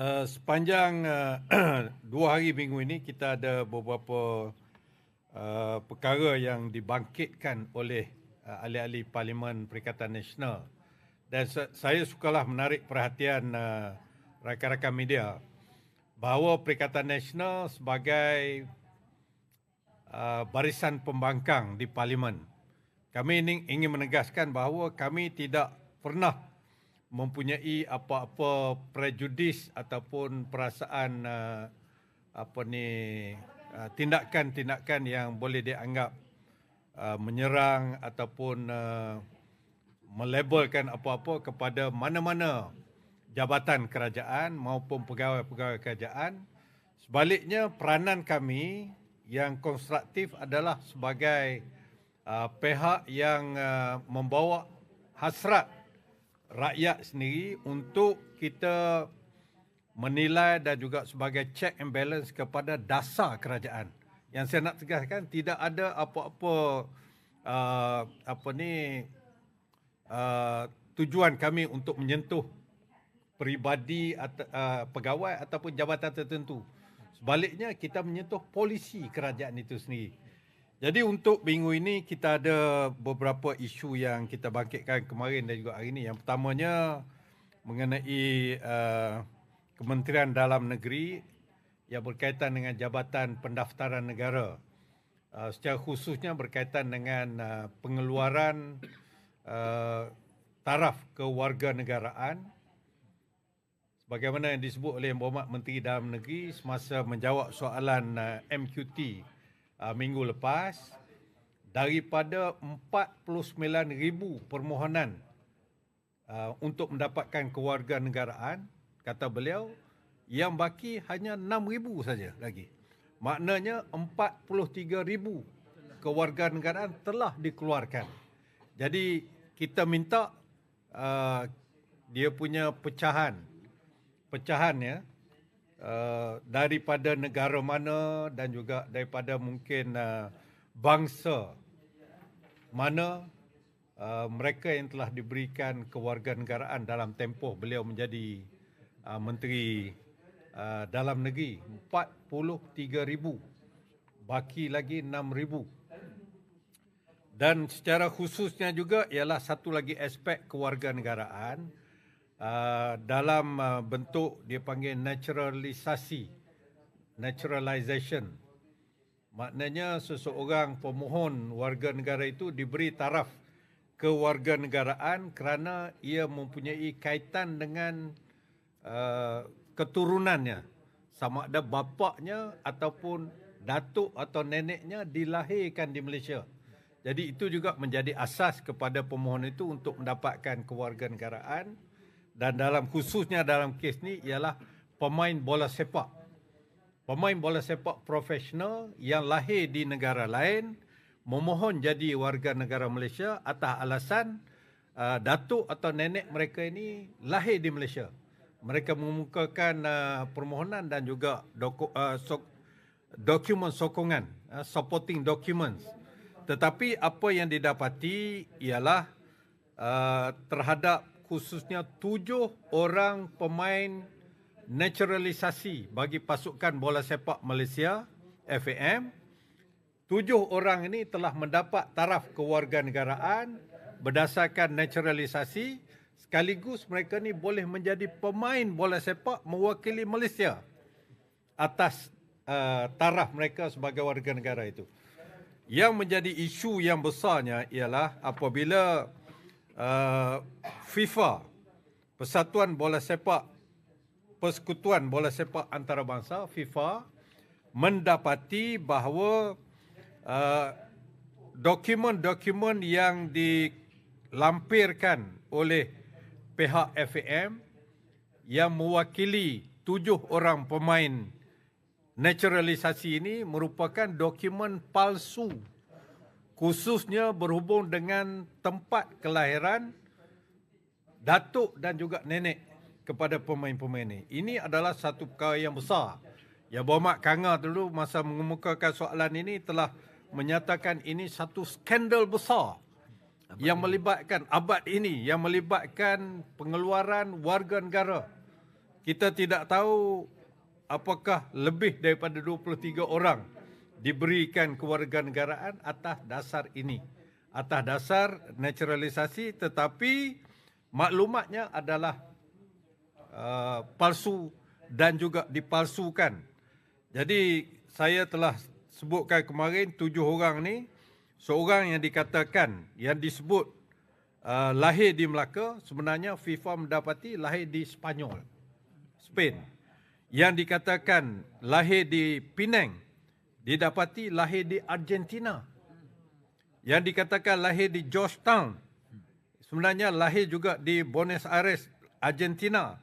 Uh, sepanjang uh, dua hari minggu ini kita ada beberapa uh, perkara yang dibangkitkan oleh uh, ahli-ahli Parlimen Perikatan Nasional. Dan sa- saya sukalah menarik perhatian uh, rakan-rakan media bahawa Perikatan Nasional sebagai uh, barisan pembangkang di Parlimen. Kami ingin menegaskan bahawa kami tidak pernah mempunyai apa-apa prejudis ataupun perasaan uh, apa ni uh, tindakan-tindakan yang boleh dianggap uh, menyerang ataupun uh, melabelkan apa-apa kepada mana-mana jabatan kerajaan maupun pegawai-pegawai kerajaan. Sebaliknya peranan kami yang konstruktif adalah sebagai uh, pihak yang uh, membawa hasrat rakyat sendiri untuk kita menilai dan juga sebagai check and balance kepada dasar kerajaan. Yang saya nak tegaskan tidak ada apa-apa uh, apa ni uh, tujuan kami untuk menyentuh peribadi atau uh, pegawai ataupun jabatan tertentu. Sebaliknya kita menyentuh polisi kerajaan itu sendiri. Jadi untuk minggu ini kita ada beberapa isu yang kita bangkitkan kemarin dan juga hari ini. Yang pertamanya mengenai uh, Kementerian Dalam Negeri yang berkaitan dengan Jabatan Pendaftaran Negara. Uh, secara khususnya berkaitan dengan uh, pengeluaran uh, taraf kewarganegaraan sebagaimana yang disebut oleh Yang Menteri Dalam Negeri semasa menjawab soalan uh, MQT uh, minggu lepas daripada 49,000 permohonan uh, untuk mendapatkan kewarganegaraan kata beliau yang baki hanya 6,000 saja lagi. Maknanya 43,000 kewarganegaraan telah dikeluarkan. Jadi kita minta uh, dia punya pecahan pecahannya uh, daripada negara mana dan juga daripada mungkin uh, bangsa mana uh, mereka yang telah diberikan kewarganegaraan dalam tempoh beliau menjadi uh, menteri uh, dalam negeri. 43,000 baki lagi 6,000 dan secara khususnya juga ialah satu lagi aspek kewarganegaraan uh, dalam uh, bentuk dia panggil naturalisasi naturalization maknanya seseorang pemohon warga negara itu diberi taraf kewarganegaraan kerana ia mempunyai kaitan dengan uh, keturunannya. Sama ada bapaknya ataupun datuk atau neneknya dilahirkan di Malaysia. Jadi itu juga menjadi asas kepada pemohon itu untuk mendapatkan kewarganegaraan dan dalam khususnya dalam kes ni ialah pemain bola sepak. Pemain bola sepak profesional yang lahir di negara lain memohon jadi warga negara Malaysia atas alasan uh, datuk atau nenek mereka ini lahir di Malaysia. Mereka mengemukakan uh, permohonan dan juga doku, uh, so, dokumen sokongan, uh, supporting documents. Tetapi apa yang didapati ialah uh, terhadap khususnya tujuh orang pemain naturalisasi bagi pasukan bola sepak Malaysia FAM. Tujuh orang ini telah mendapat taraf kewarganegaraan berdasarkan naturalisasi sekaligus mereka ni boleh menjadi pemain bola sepak mewakili Malaysia atas uh, taraf mereka sebagai warga negara itu. Yang menjadi isu yang besarnya ialah apabila uh, FIFA, Persatuan Bola Sepak, Persekutuan Bola Sepak Antarabangsa, FIFA, mendapati bahawa uh, dokumen-dokumen yang dilampirkan oleh pihak FAM yang mewakili tujuh orang pemain naturalisasi ini merupakan dokumen palsu khususnya berhubung dengan tempat kelahiran datuk dan juga nenek kepada pemain-pemain ini. Ini adalah satu perkara yang besar. Ya Berhormat Kanga dulu masa mengemukakan soalan ini telah menyatakan ini satu skandal besar abad yang ini. melibatkan abad ini yang melibatkan pengeluaran warga negara kita tidak tahu apakah lebih daripada 23 orang diberikan kewarganegaraan atas dasar ini. Atas dasar naturalisasi tetapi maklumatnya adalah uh, palsu dan juga dipalsukan. Jadi saya telah sebutkan kemarin tujuh orang ni seorang yang dikatakan yang disebut uh, lahir di Melaka sebenarnya FIFA mendapati lahir di Spanyol, Spain. Yang dikatakan lahir di Penang didapati lahir di Argentina. Yang dikatakan lahir di Georgetown sebenarnya lahir juga di Buenos Aires, Argentina.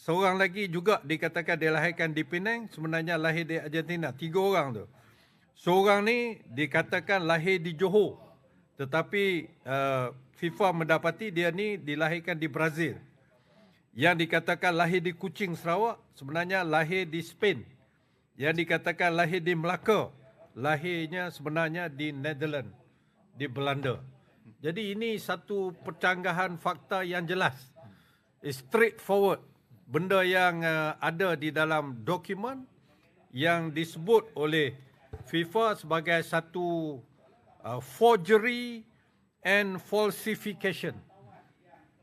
Seorang lagi juga dikatakan dilahirkan di Penang, sebenarnya lahir di Argentina. Tiga orang tu. Seorang ni dikatakan lahir di Johor. Tetapi uh, FIFA mendapati dia ni dilahirkan di Brazil. Yang dikatakan lahir di Kuching, Sarawak, sebenarnya lahir di Spain. Yang dikatakan lahir di Melaka, lahirnya sebenarnya di Netherlands, di Belanda. Jadi ini satu percanggahan fakta yang jelas. Straightforward benda yang uh, ada di dalam dokumen yang disebut oleh FIFA sebagai satu uh, forgery and falsification.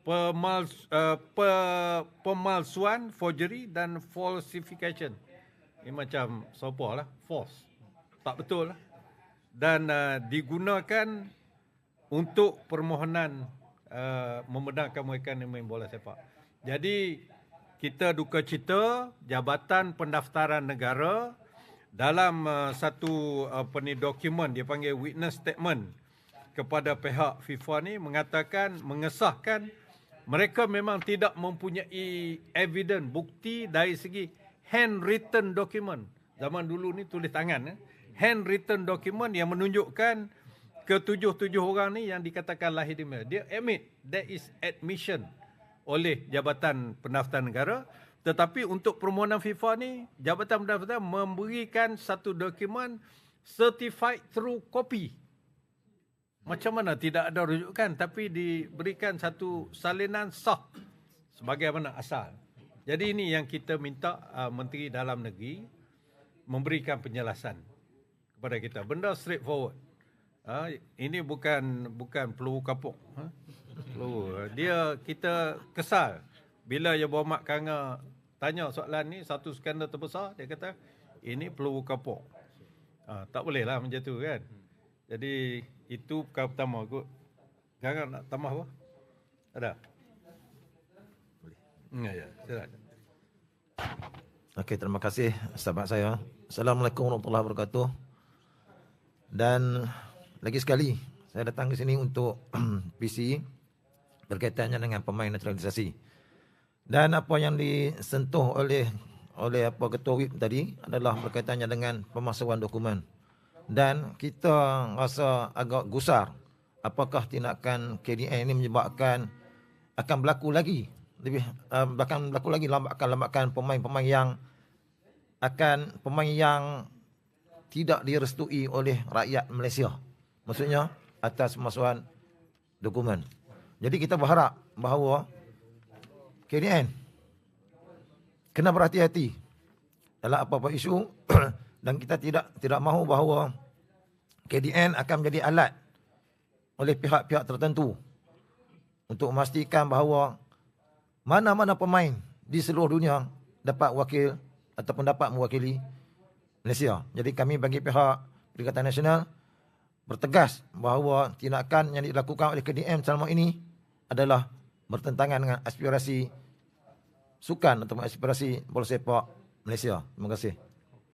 Pemals, uh, pe, pemalsuan, forgery dan falsification. Ini macam sopa lah, false. Tak betul lah. Dan uh, digunakan untuk permohonan uh, membenarkan mereka main bola sepak. Jadi kita duka cita Jabatan Pendaftaran Negara dalam uh, satu apa ni dokumen dia panggil witness statement kepada pihak FIFA ni mengatakan mengesahkan mereka memang tidak mempunyai evidence bukti dari segi handwritten document. Zaman dulu ni tulis tangan eh? handwritten document yang menunjukkan ketujuh-tujuh orang ni yang dikatakan lahir di Malaysia dia admit there is admission oleh Jabatan Pendaftaran Negara. Tetapi untuk permohonan FIFA ni Jabatan Pendaftaran memberikan satu dokumen certified through copy. Macam mana? Tidak ada rujukan tapi diberikan satu salinan sah sebagai mana asal jadi ini yang kita minta uh, Menteri Dalam Negeri memberikan penjelasan kepada kita benda straightforward uh, ini bukan bukan peluru kapuk huh? Ha? Oh, dia kita kesal bila ya Muhammad Kanga tanya soalan ni satu skandal terbesar dia kata ini perlu kapok. Ha, tak boleh lah macam tu kan. Jadi itu perkara pertama kot. Kanga nak tambah apa? Ada? Ya, ya. Silakan. Okey, terima kasih sahabat saya. Assalamualaikum warahmatullahi wabarakatuh. Dan lagi sekali, saya datang ke sini untuk PC berkaitannya dengan pemain naturalisasi. Dan apa yang disentuh oleh oleh apa ketua WIP tadi adalah berkaitannya dengan pemasukkan dokumen. Dan kita rasa agak gusar apakah tindakan KDN ini menyebabkan akan berlaku lagi lebih uh, bahkan berlaku lagi lambakan-lambakan pemain-pemain yang akan pemain yang tidak direstui oleh rakyat Malaysia. Maksudnya atas pemasukan dokumen. Jadi kita berharap bahawa KDN kena berhati-hati dalam apa-apa isu dan kita tidak tidak mahu bahawa KDN akan menjadi alat oleh pihak-pihak tertentu untuk memastikan bahawa mana-mana pemain di seluruh dunia dapat wakil ataupun dapat mewakili Malaysia. Jadi kami bagi pihak Perikatan Nasional bertegas bahawa tindakan yang dilakukan oleh KDM selama ini adalah bertentangan dengan aspirasi sukan atau aspirasi bola sepak Malaysia. Terima kasih.